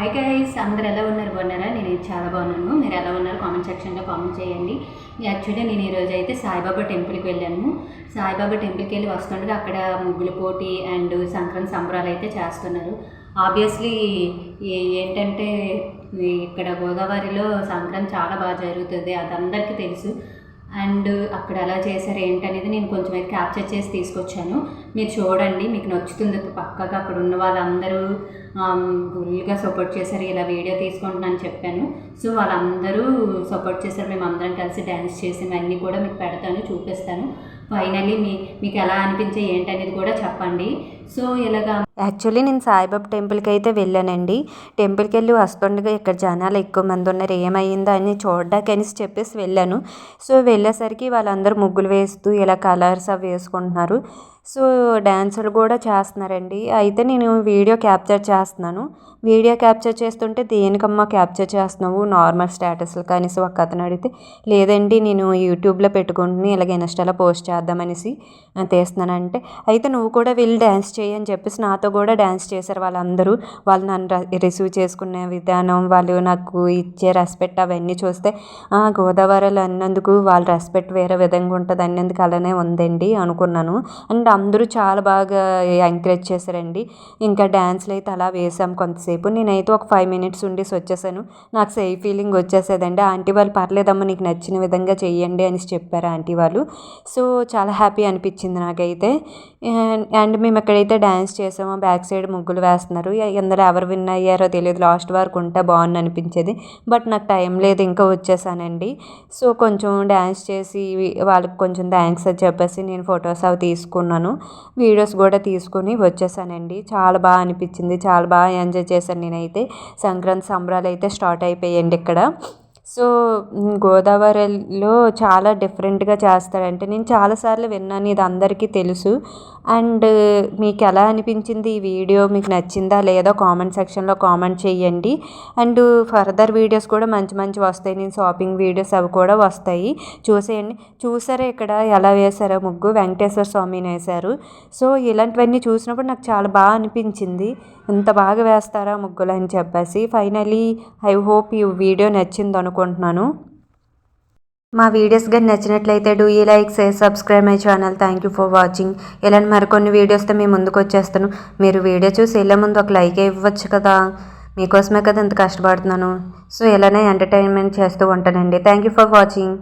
Hi guys అందరు ఎలా ఉన్నారు? బాగున్నారా? నేను చాలా బాగున్నాను. మీరు ఎలా ఉన్నారు? కామెంట్ సెక్షన్లో కామెంట్ చేయండి. యాక్చువల్లీ నేను ఈరోజు అయితే సాయిబాబా టెంపుల్కి వెళ్ళాను. సాయిబాబా టెంపుల్కి వెళ్ళి వస్తుండగా అక్కడ ముగ్గుల పోటీ అండ్ సంక్రాంతి సంబరాలు అయితే చేస్తున్నారు. ఆబ్వియస్లీ ఏంటంటే ఇక్కడ గోదావరిలో సంక్రాంతి చాలా బాగా జరుగుతుంది. అది అందరికీ తెలుసు. అండ్ అక్కడ ఎలా చేశారు ఏంటనేది నేను కొంచెం అయితే క్యాప్చర్ చేసి తీసుకొచ్చాను. మీరు చూడండి మీకు నచ్చుతుంది. పక్కగా అక్కడ ఉన్న వాళ్ళందరూ ఫుల్గా సపోర్ట్ చేశారు. ఇలా వీడియో తీసుకుంటున్నాను చెప్పాను. సో వాళ్ళందరూ సపోర్ట్ చేశారు. మేము అందరం కలిసి డ్యాన్స్ చేసినవన్నీ కూడా మీకు పెడతాను చూపిస్తాను. ఫైనల్లీ మీ మీకు ఎలా అనిపించే ఏంటనేది కూడా చెప్పండి. సో ఇలాగా యాక్చువల్లీ నేను సాయిబాబా టెంపుల్కి అయితే వెళ్ళానండి. టెంపుల్కి వెళ్ళి వస్తుండగా ఇక్కడ జనాలు ఎక్కువ మంది ఉన్నారు. ఏమైందో అని చూడడానికి అనేసి చెప్పేసి వెళ్ళాను. సో వెళ్ళేసరికి వాళ్ళందరూ ముగ్గులు వేస్తూ ఇలా కలర్స్ అవి వేసుకుంటున్నారు. సో డ్యాన్సులు కూడా చేస్తున్నారండి. అయితే నేను వీడియో క్యాప్చర్ చేస్తున్నాను. వీడియో క్యాప్చర్ చేస్తుంటే దేనికమ్మా క్యాప్చర్ చేస్తున్నావు? నార్మల్ స్టేటస్లు కనీసం ఒక అతను అడిగితే లేదండి నేను యూట్యూబ్లో పెట్టుకుంటుని ఇలాగ ఇన్స్టాలో పోస్ట్ చేస్తాను చేద్దామనేసి తీస్తున్నానంటే అయితే నువ్వు కూడా వెళ్ళి డ్యాన్స్ చేయి అని చెప్పేసి నాతో కూడా డ్యాన్స్ చేశారు వాళ్ళందరూ. వాళ్ళు నన్ను రిసీవ్ చేసుకునే విధానం వాళ్ళు నాకు ఇచ్చే రెస్పెక్ట్ అవన్నీ చూస్తే గోదావరిలో అన్నందుకు వాళ్ళ రెస్పెక్ట్ వేరే విధంగా ఉంటుంది అన్నందుకు అలానే ఉందండి అనుకున్నాను. అండ్ అందరూ చాలా బాగా ఎంకరేజ్ చేశారండి. ఇంకా డ్యాన్స్లు అయితే అలా వేసాం కొంతసేపు. నేనైతే ఒక ఫైవ్ మినిట్స్ ఉండేసి వచ్చేసాను. నాకు సేఫ్ ఫీలింగ్ వచ్చేసేదండి. ఆంటీ వాళ్ళు పర్లేదమ్మా నీకు నచ్చిన విధంగా చెయ్యండి అని చెప్పారు ఆంటీ వాళ్ళు. సో చాలా హ్యాపీ అనిపించింది నాకైతే. అండ్ మేము ఎక్కడైతే డ్యాన్స్ చేసామో బ్యాక్ సైడ్ ముగ్గులు వేస్తున్నారు. ఇందులో ఎవరు విన్ అయ్యారో తెలియదు. లాస్ట్ వరకు ఉంటే బాగుంది అనిపించేది. బట్ నాకు టైం లేదు ఇంకా వచ్చేసానండి. సో కొంచెం డ్యాన్స్ చేసి వాళ్ళకి కొంచెం థ్యాంక్స్ అని చెప్పేసి నేను ఫొటోస్ అవి తీసుకున్నాను. వీడియోస్ కూడా తీసుకొని వచ్చేసానండి. చాలా బాగా అనిపించింది. చాలా బాగా ఎంజాయ్ చేశాను నేనైతే. సంక్రాంతి సంబరాలు అయితే స్టార్ట్ అయిపోయాయండి ఇక్కడ. సో గోదావరిలో చాలా డిఫరెంట్గా చేస్తారంటే నేను చాలాసార్లు విన్నాను ఇది అందరికీ తెలుసు. అండ్ మీకు ఎలా అనిపించింది ఈ వీడియో? మీకు నచ్చిందా లేదా? కామెంట్ సెక్షన్లో కామెంట్ చేయండి. అండ్ ఫర్దర్ వీడియోస్ కూడా మంచి మంచి వస్తాయి. నేను షాపింగ్ వీడియోస్ అవి కూడా వస్తాయి. చూసేయండి. చూసారా ఇక్కడ ఎలా వేశారో ముగ్గు? వెంకటేశ్వర స్వామిని వేశారు. సో ఇలాంటివన్నీ చూసినప్పుడు నాకు చాలా బాగా అనిపించింది. ఇంత బాగా వేస్తారా ముగ్గులు అని చెప్పేసి. ఫైనలీ ఐ హోప్ ఈ వీడియో నచ్చింది అనుకుంటున్నాను. మా వీడియోస్ కానీ నచ్చినట్లయితే డూ ఈ like say subscribe my channel. Thank you for watching. ఇలాంటి మరికొన్ని వీడియోస్తో మేము ముందుకు వచ్చేస్తాను. మీరు వీడియో చూసి వెళ్ళే ముందు ఒక లైక్ ఇవ్వచ్చు కదా. మీకోసమే కదా ఇంత కష్టపడుతున్నాను. సో ఇలానే ఎంటర్టైన్మెంట్ చేస్తూ ఉంటానండి. Thank you for watching.